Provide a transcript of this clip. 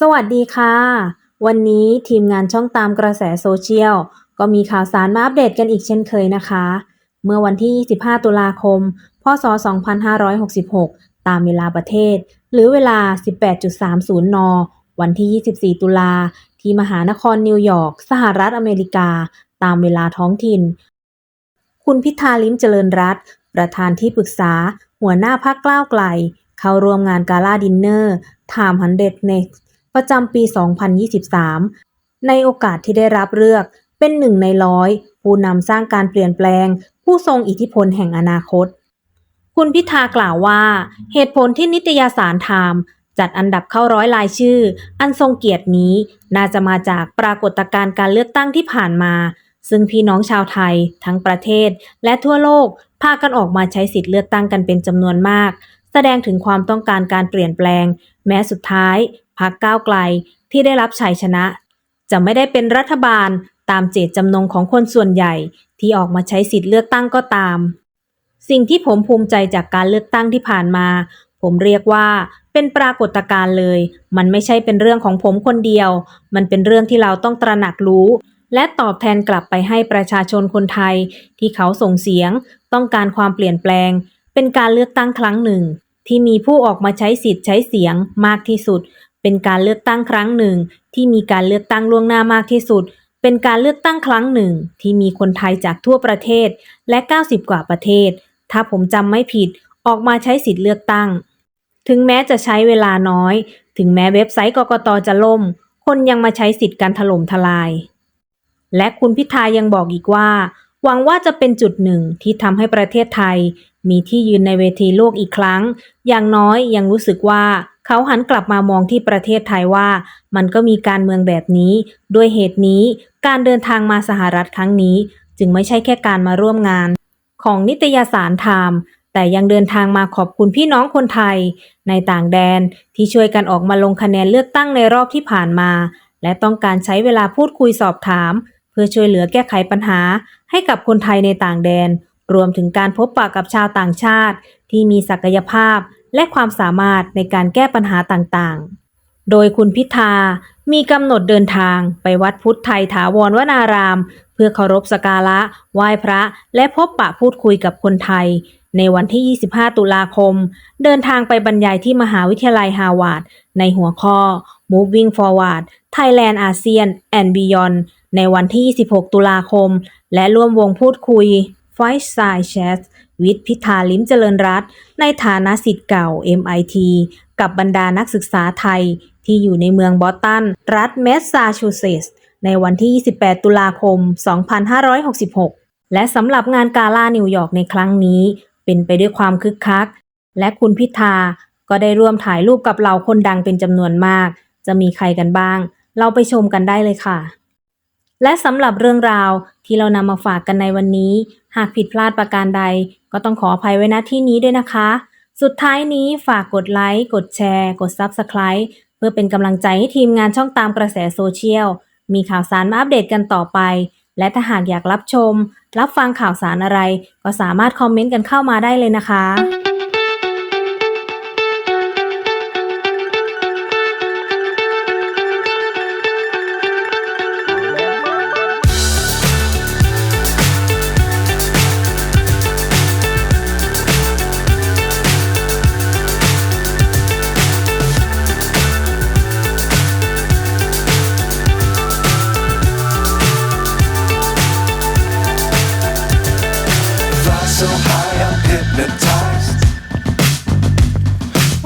สวัสดีค่ะ วันนี้ทีมงานช่องตามกระแสโซเชียล ก็มีข่าวสารมาอัปเดตกันอีกเช่นเคยนะคะ เมื่อวันที่ 25 ตุลาคม พศ 2566 ตามเวลาประเทศ หรือเวลา 18.30 น วันที่ 24 ตุลา ที่มหานครนิวยอร์ก สหรัฐอเมริกา ตามเวลาท้องถิ่น คุณพิธาลิมเจริญรัตประธานที่ปรึกษา หัวหน้าพักกล้าวไกล เข้าร่วมงานกาลาดินเนอร์ถามฮันเด Next ประจำปี 2023 ในโอกาสที่ได้รับเลือกเป็นหนึ่งในร้อยผู้นำสร้างการเปลี่ยนแปลง ผู้ทรงอิทธิพลแห่งอนาคต คุณพิธากล่าวว่า เหตุผลที่นิตยสารไทม์จัดอันดับเข้าร้อยรายชื่อ อันทรงเกียรตินี้ น่าจะมาจากปรากฏการณ์การเลือกตั้งที่ผ่านมา ซึ่งพี่น้องชาวไทย ทั้งประเทศ และทั่วโลก พากันออกมาใช้สิทธิ์เลือกตั้งกันเป็นจำนวนมาก แสดงถึงความต้องการการเปลี่ยนแปลง แม้สุดท้าย พรรคก้าวไกลที่ได้รับชัยชนะ จะไม่ได้เป็นรัฐบาลตามเจตจำนงของคนส่วนใหญ่ที่ออกมาใช้สิทธิ์เลือกตั้งก็ตาม สิ่งที่ผมภูมิใจจากการเลือกตั้งที่ผ่านมา ผมเรียกว่าเป็นปรากฏการณ์เลย มันไม่ใช่เป็นเรื่องของผมคนเดียว มันเป็นเรื่องที่เราต้องตระหนักรู้ และตอบแทนกลับไปให้ประชาชนคนไทย ที่เขาส่งเสียง ต้องการความเปลี่ยนแปลง เป็นการเลือกตั้งครั้งหนึ่ง ที่มีผู้ออกมาใช้สิทธิ์ใช้เสียงมากที่สุด เป็นการเลือกตั้งครั้งหนึ่ง ที่มีการเลือกตั้งล่วงหน้ามากที่สุด เป็นการเลือกตั้งครั้งหนึ่ง ที่มีคนไทยจากทั่วประเทศและ 90 กว่าประเทศ ถ้าผมจำไม่ผิดออกมาใช้สิทธิ์เลือกตั้ง ถึงแม้จะใช้เวลาน้อย ถึงแม้เว็บไซต์กกตจะล่ม คนยังมาใช้สิทธิ์การถล่มทลาย และคุณพิธายังบอกอีกว่า หวังว่าจะเป็นจุดหนึ่งที่ทำให้ประเทศไทย มีที่ยืนในเวทีโลกอีกครั้ง อย่างน้อยยังรู้สึกว่า เขาหันกลับมามองที่ประเทศไทยว่า มันก็มีการเมืองแบบนี้ ด้วยเหตุนี้การเดินทางมาสหรัฐครั้งนี้ จึงไม่ใช่แค่การมาร่วมงาน ของนิตยสารไทม์แต่ยังเดินทางมาขอบคุณพี่น้องคนไทย ในต่างแดนที่ช่วยกันออกมาลงคะแนนเลือกตั้งในรอบที่ผ่านมา และต้องการใช้เวลาพูดคุยสอบถาม เพื่อช่วยเหลือแก้ไขปัญหา ให้กับคนไทยในต่างแดน รวมถึงการพบปะกับชาวต่างชาติ ที่มีศักยภาพ และความสามารถในการแก้ปัญหาต่างๆ โดยคุณพิธา มีกำหนดเดินทางไปวัดพุทธไทยถาวรวนาราม เพื่อเคารพสการะ ไหว้พระ และพบปะพูดคุยกับคนไทย ในวันที่ 25 ตุลาคม เดินทางไปบรรยายที่มหาวิทยาลัยฮาวาดในหัวข้อ Moving Forward Thailand ASEAN and Beyond ในวันที่ 26 ตุลาคม และร่วมวงพูดคุย Fireside Chat วิทย์พิธาลิ้มเจริญรัตน์ในฐานะสิทธิ์เก่า MIT กับบรรดานักศึกษาไทย ที่อยู่ในเมืองบอสตัน รัฐแมสซาชูเซตส์ในวันที่ 28 ตุลาคม 2566 และสำหรับงานกาล่านิวยอร์กในครั้งนี้ เป็นไปด้วยความคึกคัก และคุณพิธาก็ได้ร่วมถ่ายรูปกับเหล่าคนดังเป็นจำนวนมาก จะมีใครกันบ้าง เราไปชมกันได้เลยค่ะ และสำหรับเรื่องราวที่เรานำมาฝากกันในวันนี้ หากผิดพลาดประการใด ก็ต้องขออภัยไว้ณที่นี้ด้วยนะคะ สุดท้ายนี้ฝากกดไลค์ กดแชร์ กด Subscribe เพื่อเป็นกำลังใจให้ทีมงานช่องตามกระแสโซเชียล มีข่าวสารมาอัปเดตกันต่อไป และถ้าหากอยากรับชม รับฟังข่าวสารอะไร ก็สามารถคอมเมนต์กันเข้ามาได้เลยนะคะ